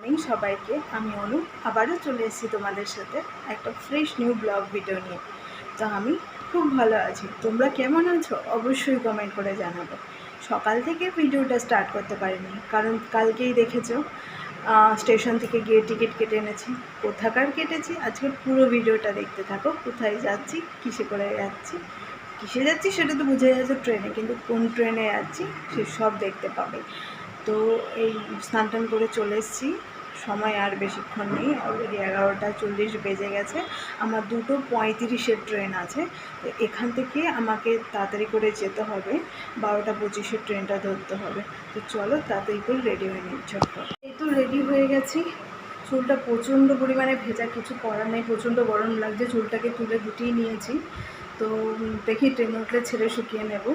Morning সবাইকে, আমি অনু, আবারও চলে এসেছি তোমাদের সাথে একটা ফ্রেশ নিউ ব্লগ ভিডিও নিয়ে। তো আমি খুব ভালো আছি। তোমরা কেমন আছো? অবশ্যই কমেন্ট করে জানাব। সকাল থেকে ভিডিওটা স্টার্ট করতে পারিনি, কারণ কালকেই দেখেছ স্টেশন থেকে গিয়ে টিকিট কেটে এনেছি, কোথাকার কেটেছি, আজকে পুরো ভিডিওটা দেখতে থাকো, কোথায় যাচ্ছি, কিসে করে যাচ্ছি, কিসে যাচ্ছি সেটা তো বুঝে যাচ্ছে ট্রেনে কিন্তু কোন ট্রেনে যাচ্ছি, সে সব দেখতে পাবে। তো এই স্নান টান করে চলে এসেছি। সময় আর বেশিক্ষণ নেই অলরেডি এগারোটা চল্লিশ বেজে গেছে। আমার দুটো পঁয়ত্রিশের ট্রেন আছে, তো এখান থেকে আমাকে তাড়াতাড়ি করে যেতে হবে। বারোটা পঁচিশের ট্রেনটা ধরতে হবে। তো চলো তাড়াতাড়ি করে রেডি হয়ে নিই ছোট্ট এই তো রেডি হয়ে গেছি। চুলটা প্রচণ্ড পরিমাণে ভেজা, কিছু করার নেই, প্রচণ্ড গরম লাগছে, চুলটাকে তুলে গুটিয়ে নিয়েছি। তো দেখি ট্রেনে উঠলে ছেড়ে শুকিয়ে নেব।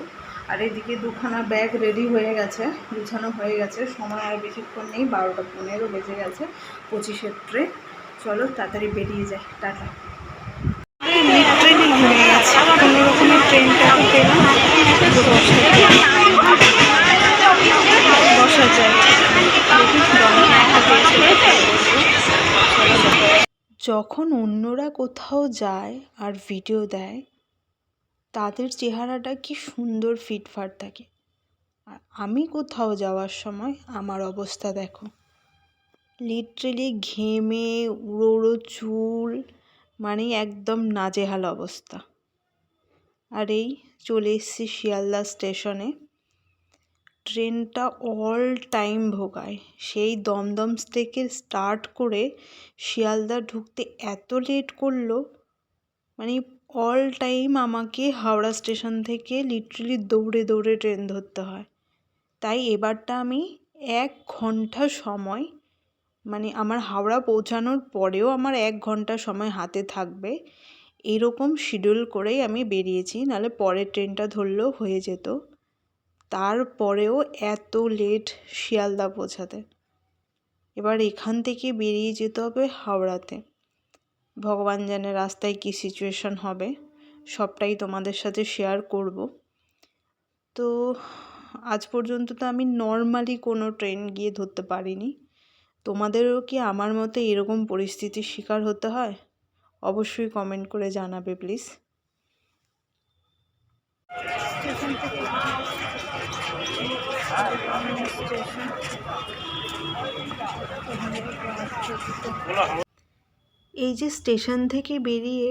আর এদিকে দুখানা ব্যাগ রেডি হয়ে গেছে, গুছানো হয়ে গেছে। সময় আর বেশিক্ষণ নেই, বারোটা পনেরো বেজে গেছে পঁচিশের ট্রেন চলো তাড়াতাড়ি বেরিয়ে যায় টাটা। ট্রেনিং গেছে কোনো রকমের ট্রেনটাকে পেলাম বসা বসা যায় যখন অন্যরা কোথাও যায় আর ভিডিও দেয় তাদের চেহারাটা কি সুন্দর ফিটফাট থাকে। আর আমি কোথাও যাওয়ার সময় আমার অবস্থা দেখো। লিটারেলি ঘেমে উড়ো উড়ো চুল মানে একদম নাজেহাল অবস্থা। আর এই চলে এসেছি শিয়ালদা স্টেশনে ট্রেনটা অল টাইম ভোগায়। সেই দমদম থেকে স্টার্ট করে শিয়ালদা ঢুকতে এত লেট করল মানে অল টাইম আমাকে হাওড়া স্টেশন থেকে লিটারেলি দৌড়ে দৌড়ে ট্রেন ধরতে হয়। তাই এবারটা আমি এক ঘণ্টা সময় মানে আমার হাওড়া পৌঁছানোর পরেও আমার এক ঘণ্টা সময় হাতে থাকবে, এরকম শিডিউল করেই আমি বেরিয়েছি, নাহলে পরের ট্রেনটা ধরলেও হয়ে যেত। তারপরেও এত লেট শিয়ালদা পৌঁছাতে। এবার এখান থেকে বেরিয়ে যেতে হবে হাওড়াতে। ভগবান জানে রাস্তায় কী সিচুয়েশন হবে। সবটাই তোমাদের সাথে শেয়ার করব। তো আজ পর্যন্ত তো আমি নর্মালি কোনো ট্রেন গিয়ে ধরতে পারিনি। তোমাদেরও কি আমার মতো এরকম পরিস্থিতির শিকার হতে হয়? অবশ্যই কমেন্ট করে জানাবে প্লিজ এই যে স্টেশন থেকে বেরিয়ে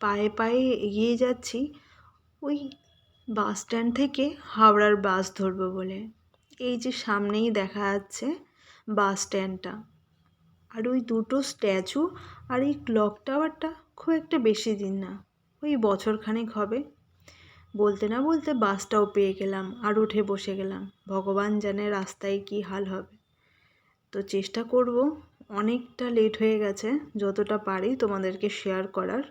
পায়ে পায়ে এগিয়ে যাচ্ছি, ওই বাস স্ট্যান্ড থেকে হাওড়ার বাস ধরবো বলে। এই যে সামনেই দেখা যাচ্ছে বাস স্ট্যান্ডটা। আর ওই দুটো স্ট্যাচু আর এই ক্লক টাওয়ারটা খুব একটা বেশি দিন না, ওই বছরখানেক হবে। বলতে না বলতে বাসটাও পেয়ে গেলাম আর উঠে বসে গেলাম। ভগবান জানে রাস্তায় কী হাল হবে। তো চেষ্টা করব অনেকটা লেট হয়ে গেছে, যতটা পারি তোমাদেরকে শেয়ার করার।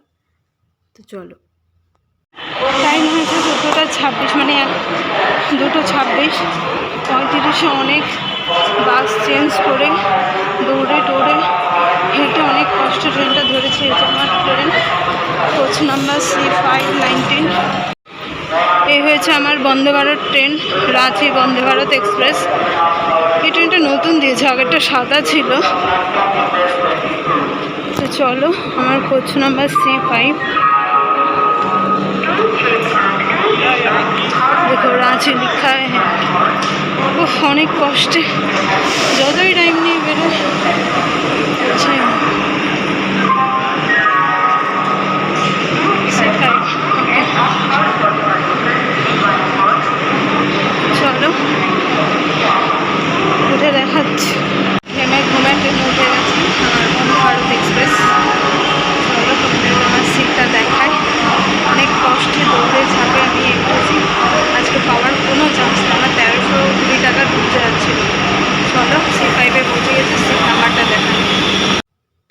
তো চলো। টাইম হয়েছে দুটোটা ছাব্বিশ মানে এক- দুটো ছাব্বিশ, পঁয়ত্রিশে অনেক বাস চেঞ্জ করে, দৌড়ে দৌড়ে হেঁটে অনেক কষ্ট ট্রেনটা ধরেছে এটা আমার train coach number C five nineteen হয়েছে আমার বন্দে ভারত ট্রেন রাঁচি বন্দে ভারত এক্সপ্রেস। এই ট্রেনটা নতুন দিয়েছে আগেরটা সাদা ছিল। তো চলো আমার কোচ নাম্বার সি ফাইভ দেখো রাঁচি লিখা উফ, অনেক কষ্টে। যতই টাইম নিয়ে বেরোয়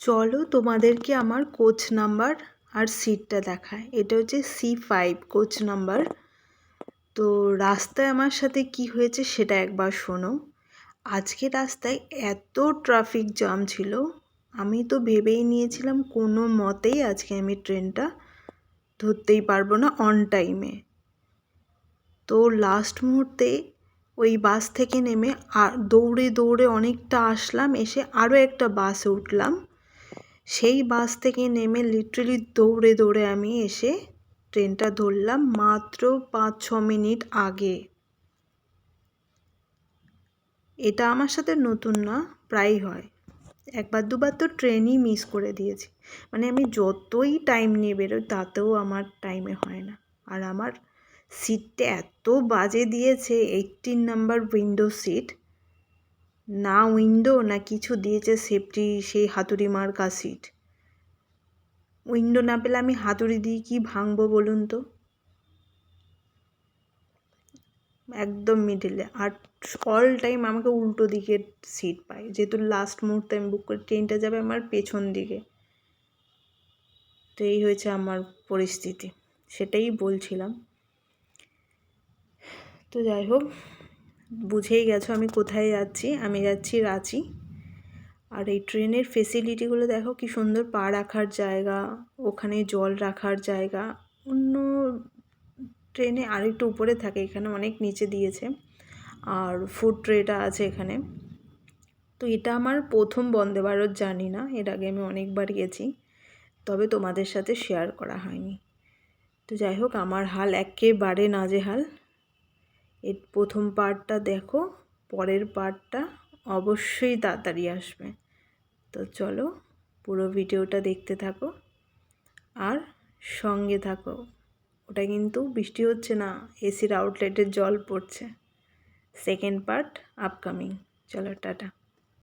চলো তোমাদেরকে আমার কোচ নাম্বার আর সিটটা দেখায় এটা হচ্ছে সি ফাইভ কোচ নাম্বার তো রাস্তায় আমার সাথে কি হয়েছে সেটা একবার শোনো। আজকে রাস্তায় এত ট্রাফিক জ্যাম ছিল, আমি তো ভেবেই নিয়েছিলাম কোনো মতেই আজকে আমি ট্রেনটা ধরতেই পারব না অন টাইমে তো লাস্ট মুহূর্তে ওই বাস থেকে নেমে আর দৌড়ে দৌড়ে অনেকটা আসলাম, এসে আরও একটা বাসে উঠলাম। সেই বাস থেকে নেমে লিটারেলি দৌড়ে দৌড়ে আমি এসে ট্রেনটা ধরলাম মাত্র পাঁচ ছ মিনিট আগে। এটা আমার সাথে নতুন না, প্রায়ই হয়। একবার, দুবার তো ট্রেনই মিস করে দিয়েছি। মানে আমি যতই টাইম নিয়ে বেরোই, তাতেও আমার টাইমে হয় না। আর আমার সিটটা এত বাজে দিয়েছে এইটিন নাম্বার উইন্ডো সিট না উইন্ডো না কিছু দিয়েছে সেফটি সেই হাতুড়ি মার্কা সিট। উইন্ডো না পেলে আমি হাতুড়ি দিয়ে কি ভাঙবো বলুন তো? একদম মিডিলে আর অল টাইম আমাকে উল্টো দিকের সিট পাই যেহেতু লাস্ট মুহূর্তে আমি বুক করি ট্রেনটা যাবে আমার পেছন দিকে। তো এই হয়েছে আমার পরিস্থিতি। সেটাই বলছিলাম। তো যাই হোক। বুঝেই গেছো আমি কোথায় যাচ্ছি? আমি যাচ্ছি রাঁচি। আর এই ট্রেনের ফেসিলিটিগুলো দেখো কি সুন্দর, পা রাখার জায়গা, ওখানে জল রাখার জায়গা। অন্য ট্রেনে আরেকটু উপরে থাকে, এখানে অনেক নিচে দিয়েছে। আর ফুড ট্রেটা আছে এখানে। তো এটা আমার প্রথম বন্দে ভারত জানি না, এর আগে আমি অনেকবার গেছি। তবে তোমাদের সাথে শেয়ার করা হয়নি। তো যাই হোক, আমার হাল একেবারে নাজেহাল। এর প্রথম পার্টটা দেখো, পরের পার্টটা অবশ্যই তাড়াতাড়ি আসবে। তো চলো পুরো ভিডিওটা দেখতে থাকো আর সঙ্গে থাকো। ওটা কিন্তু বৃষ্টি হচ্ছে না, এসির আউটলেটের জল পড়ছে। সেকেন্ড পার্ট আপকামিং চলো, টাটা।